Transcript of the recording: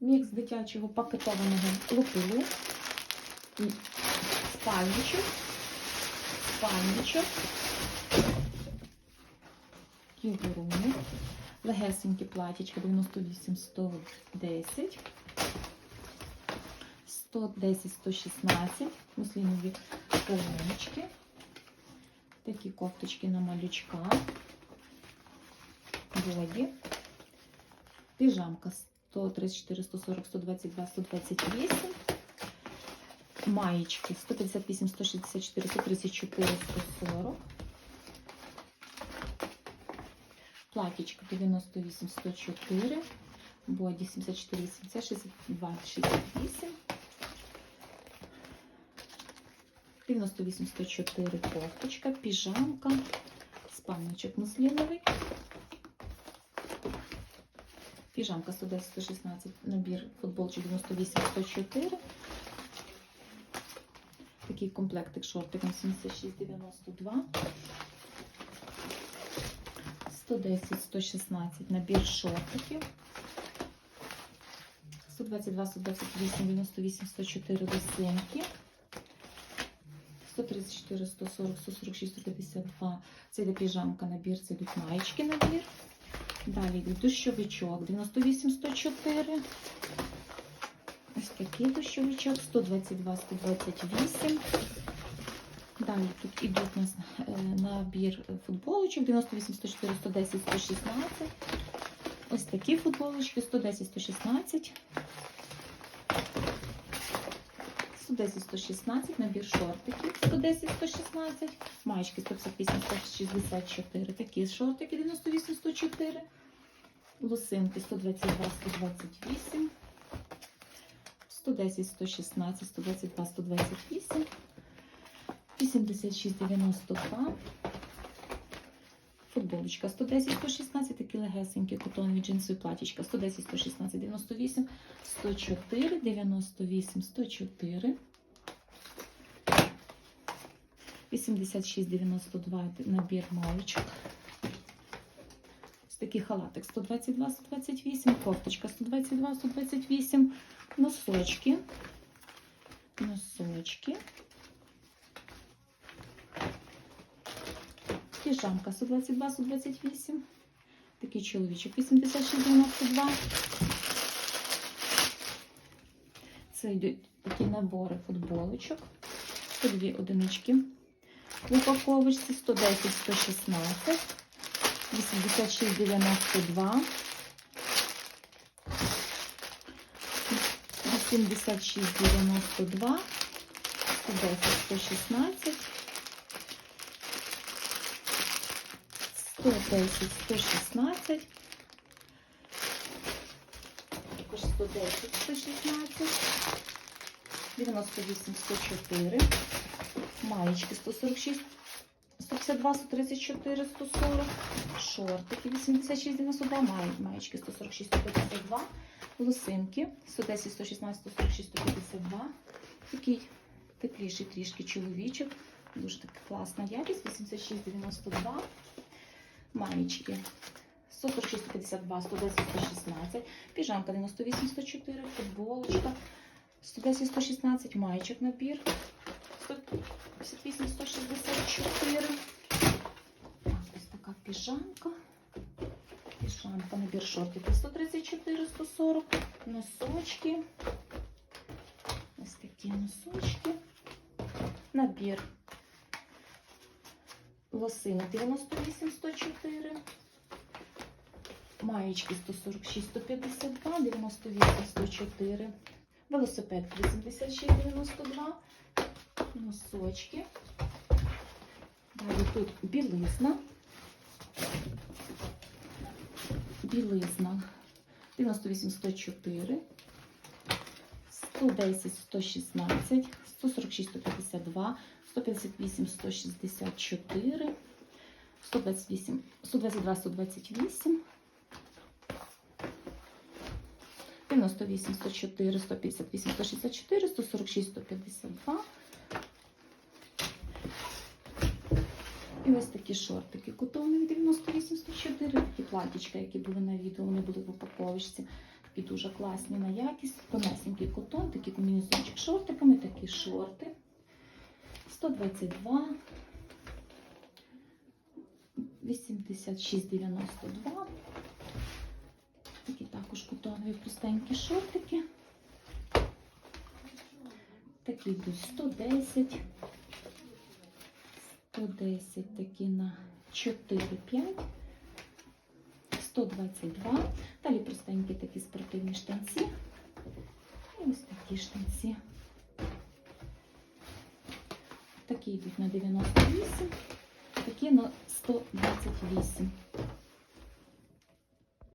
Мікс дитячого пакетованого лупилу. І Спальничок. Спальничок. Кігуруни. Легесенькі платічка 98 110. 110 116. Муслінові колоночки. Такі кофточки на малючка. Боді. Піжамка 134, 140, 122, 128. Маєчки 158, 164, 134, 140. Платічка 98, 104. Боді 74, 80, 62, 68. 98, 104 кофточка, піжамка, спальничок мусліновий. Піжамка 110, 116, набір футболчик 98, 104. Такий комплектик шортиком 76, 92. 110, 116, набір шортиків. 122, 128, 98, 104 лосинки. 134, 140, 146, 152. Це йде піжамка набір, це йдуть маєчки набір. Далі дощовичок 98, 104. Ось такий дощовичок 122, 128. Далі тут ідуть у нас е, набір футболочок 98, 104, 110, 116. Ось такі футболочки 110, 116. 110, 116, набір шортиків 110, 116, маєчки 158, 164, такі шортики 98, 104, лосинки 122, 128, 110, 116, 122, 128, 86, 92, футболочка 110, 116, такі легесенькі котонові джинсові платічка 110, 116, 98, 104, 98, 104, 86, 92 набір маєчок. Ось такий халатик 122, 128, кофточка 122, 128, носочки, носочки, піжамка 122, 128, такий чоловічок 86, 92. Це йдуть такі набори футболочок. По дві одинички. В упаковочці 110, 116, 86, 92, 86, 92, 110, 116, 110, 116, також 110, 116, 98, 104, маєчки 146, 152, 134, 140, шортики 86, 92, має, маєчки 146, 152, лосинки 110, 116, 146, 152, такий тепліший трішки чоловічок, дуже така класна якість, 86, 92, маєчки 146, 152, 110, 116, піжамка 98, 104, футболочка 110, 116, маєчок набір 158, 164. Так, ось така піжамка. Піжамка, набір шортиків 134, 140, носочки. Ось такі носочки. Набір лосини 98, 104. Маєчки 146, 152, 98, 104. Велосипед 86, 92 носочки. Далі тут білизна. Білизна 98, 104, 110, 116, 146, 152, 158, 164, 128, 122, 128, 98, 104, 158, 164, 146, 152. І ось такі шортики котовні 98, 104, такі платічка, які були на відео, вони були в упаковочці. Такі дуже класні на якість. Тонесенький котон, такий комбінезончик шортиками, такі шорти. 122. 86,92. Такі також котонові простенькі шортики. Такі йдуть 110. 110 такі на 4-5. 122. Далі простенькі такі спортивні штанці. І ось такі штанці. Такі йдуть на 98, такі на 128.